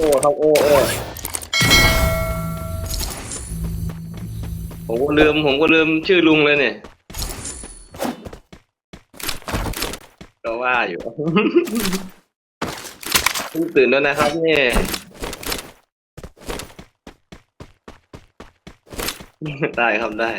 อ้ครับโอ้โอ้ผมก็ลืมผมก็ลืมชื่อลุงเลยเนี่ยก็ว่าอยู่ตื่นแล้วนะครับเนี่ยได้ครับได้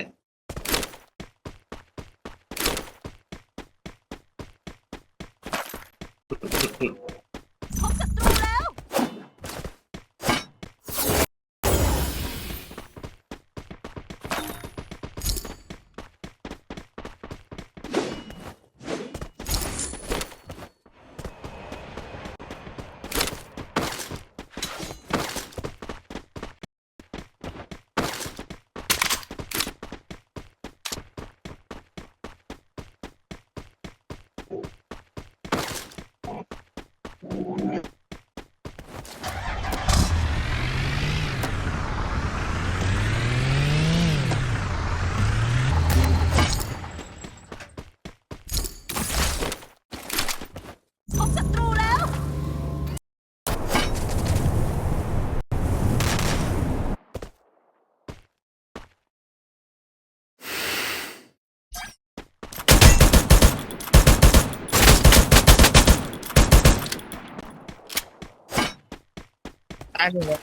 ายหนึ่งเลย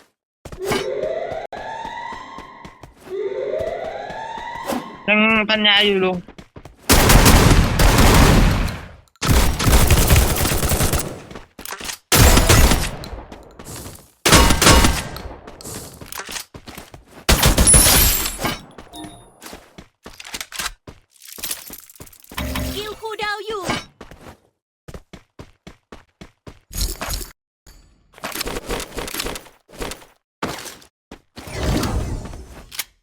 ยังปัญญาอยู่ลุง กิลคูลดาวน์อยู่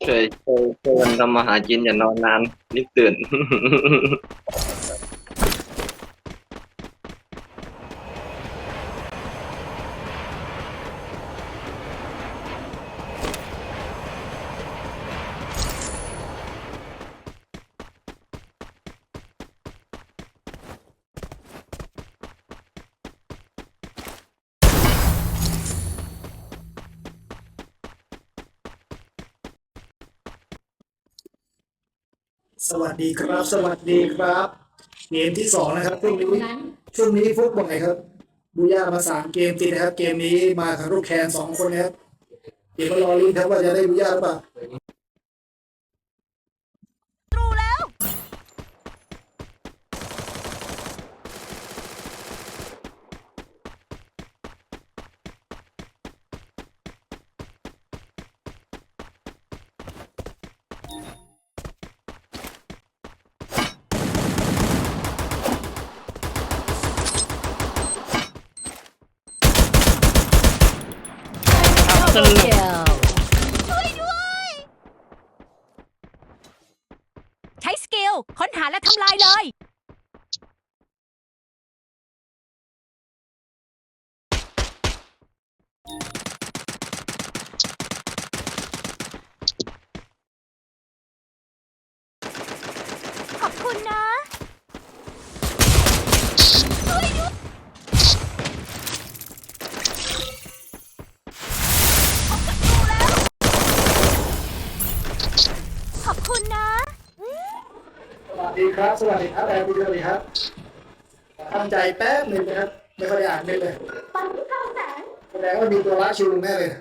ช่วยช่วยช่วยกันทำมาหากินอย่านอนนานรีบตื่น สวัสดีครับ สวัสดีครับเกมที่สองนะครับช่วงนี้ช่วงนี้ฟุกบ่อยครับบูย่ามาสามเกมติดนะครับ เกมนี้มากับลูกแคนสองคนนะครับเดี๋ยวมารอลุ้นครับว่าจะได้บูย่าหรือเปล่า สลบช่วยด้วย ใช้สกิลค้นหาและทำลายเลย ขอบคุณนะ ช่วยด้วยพบศัตรูแล้ว ขอบคุณนะ สวัส ดีครับ สวัสดีครับแอบดีสวัสดีครับทำใจแป๊บหนึ่งนะครับ ไม่ค่อยได้อ่านเม็ดเลยปันเข้าแสงแสดงว่ามีตัวละชิวลุงแน่เลย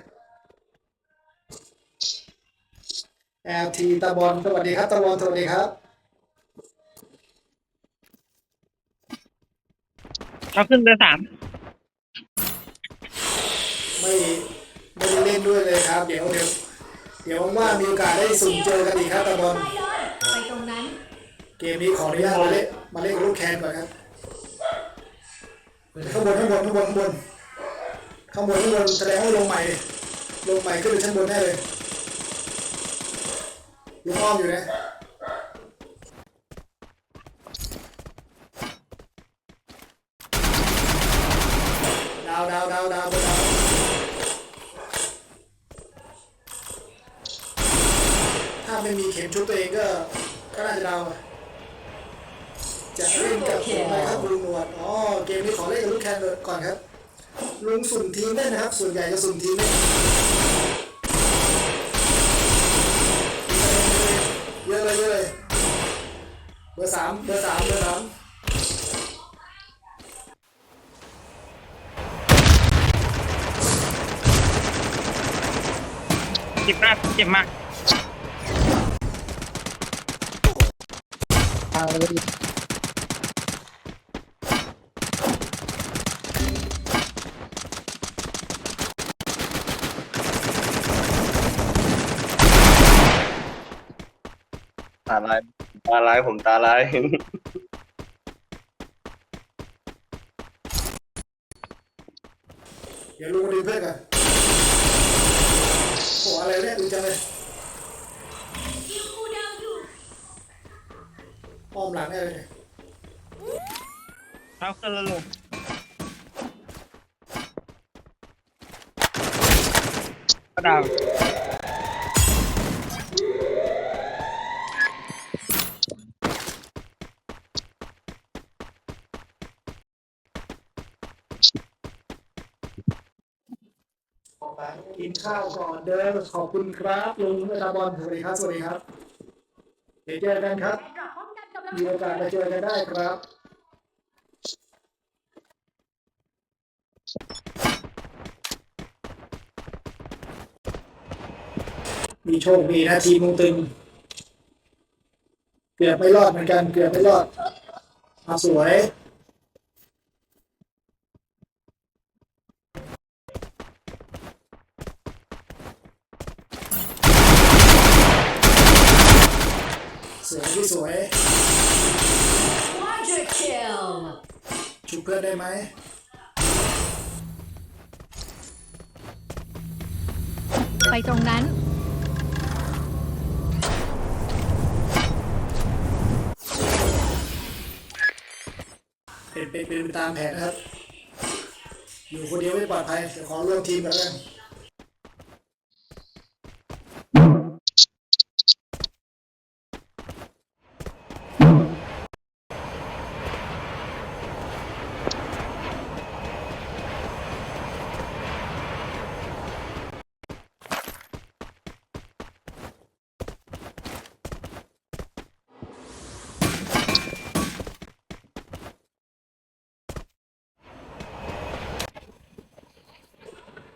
LT ตะบอลสวัสดีครับตะบอลสวัสดีครับเราขึ้นเบอร์สามไม่ไม่ได้เล่นด้วยเลยครับ เดี๋ยวเดี๋ยวเดี๋ยวว่างๆมีโอกาสได้สุ่มเจอกันอีกครับตะบอล ไปตรงนั้น เกมนี้ขออนุญาตมาเล่นมาเล่นกับลูกแคนก่อนครับข้างบนข้างบนข้างบนข้างบนข้างบนข้างบนแสดงว่าลงใหม่ ลงใหม่ขึ้นไปชั้นบนแน่เลยลูกอ้อมอยู่นะดาวดาวดาวดาวดาวาไม่มีเข็มชุดตัวเองก็ก็น่าจะเดาอะจะ เล่นกับอะไรครับลุงหนวดอ๋อเกมนี้ขอเล่นกับลูกแคนก่อนครับลุงสุ่มทีมเล่นะครับ ส่วนใหญ่จะสุ่มทีมเล่นเยอะเลยเยอะเลยเบอร์สามเบอร์สามเบอร์สามเจ็บมากเจ็บมากาลายตาลายผมตาลายเดี๋ยวลุงมาดูเพื่อนกันโอ้อะไรเนี่ยดูจังเลยอ้อมหลังแน่เลยเนี่ยเอาขึ้นแล้วลงก็ดาว กินข้าวก่อนเด้อขอบคุณครับลุงอาจารย์บอลสวัสดีครับสวัสดีครับเดี๋ยวเจอกันครับดรอปป้องกันกำลังมีโอกาสมาเจอกันได้ครับมีโชคดีนะทีมมุงตึง เกือบไม่รอดเหมือนกัน เกือบไม่รอดมาสวย สวยที่สวย Quadra kill ชุบเพื่อนได้ไหมไปตรงนั้น เป็นเป็นเป็นไปตามแผนนะครับ อยู่คนเดียวไม่ปลอดภัยเดี๋ยวขอร่วมทีมกันแล้วกัน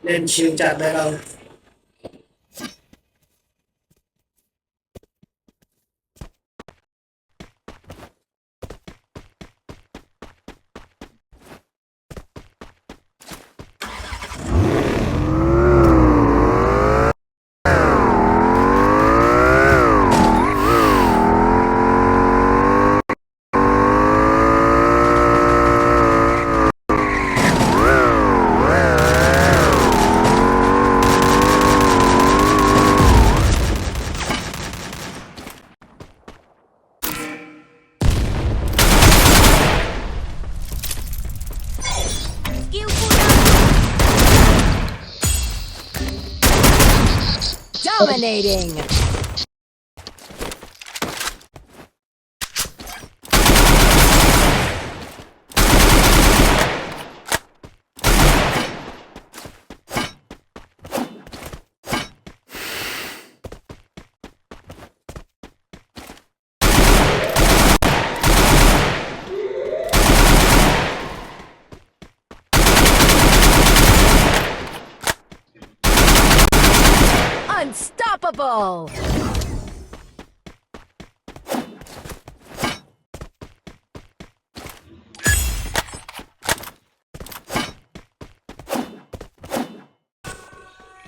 เล่นชิล Dominating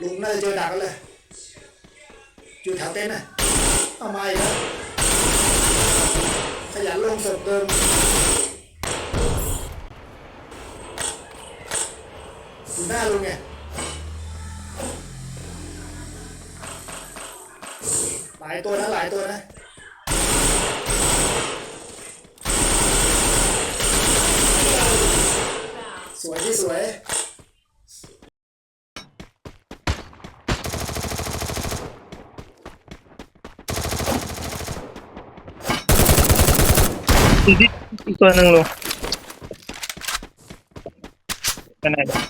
ลุงน่าจะเจอดักกันเลยอยู่แถวเต็นท์น่ะเอามาอีกแล้วขยันลงศพเดิมอยู่หน้าลุงไงหลายตัวนะหลายตัวนะสวยที่สวย อีกที่อีกตัวหนึ่งลูกไปไหนลูก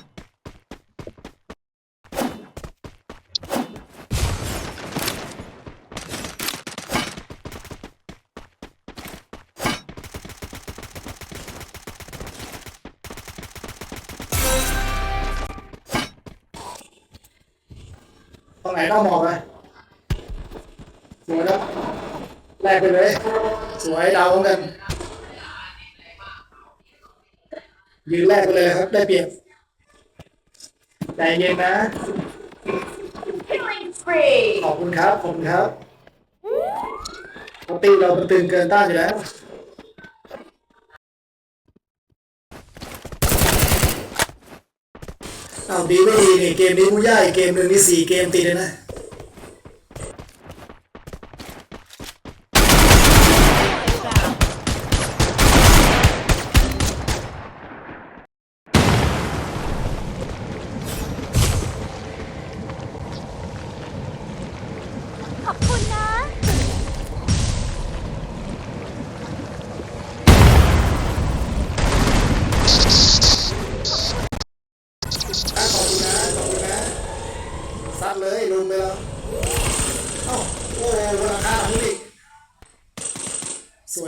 ตรงไหนต้องมองไปสวยครับแลกไปเลย สวยดาวกัน ยืนแรกไปเลยครับ ได้เปรียบใจเย็นนะ Killing spree ขอบคุณครับขอบคุณครับปกติเรามันตึงเกินต้านอยู่แล้วเอาดีไม่ดีนี่เกมนี้มูย่าอีกเกมหนึ่งนี่สี่เกมติดเลยนะ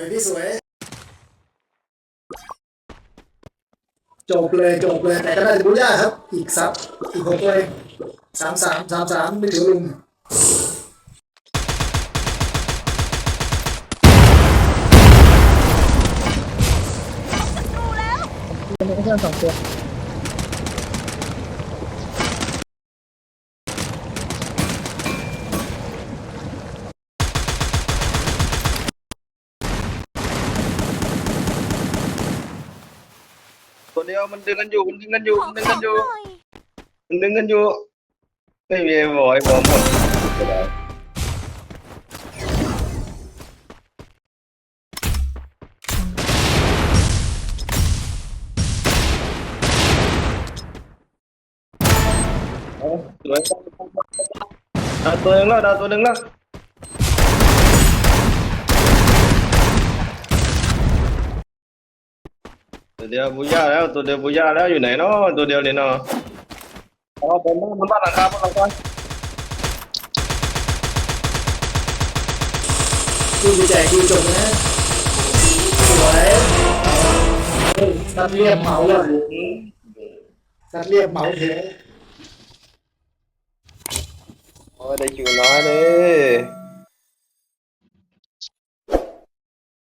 วยพี่สวย จบเลยจบเลยแต่ก็ได้บุญยากครับ อีกซับอีกหกเลยสามสามสามสามไม่ถึงลุงตัวเดียว มันดึงกันอยู่มันดึงกันอยู่ขอมันดึงขกัอนอยู่หน่อยมันดึงกันอยู่ไม่มีบอยบอมหมดเอาสวยดาวตัวหนึ่งแล้วดาวตัวหนึ่งแล้ว ตัวเดียวบูย่าแล้วตัวเดียวบูย่าแล้วอยู่ไหนเนาะตัวเดียวนี่เนาะเอาบนบ้านบนบ้านหลังคาบนหลังคาดูดีใจดูจบนะสวยเฮ้ยซัดเรียบเหมาเลยซัดเรียบเหมาเถอะโอ้ยได้คิวน้อยเลย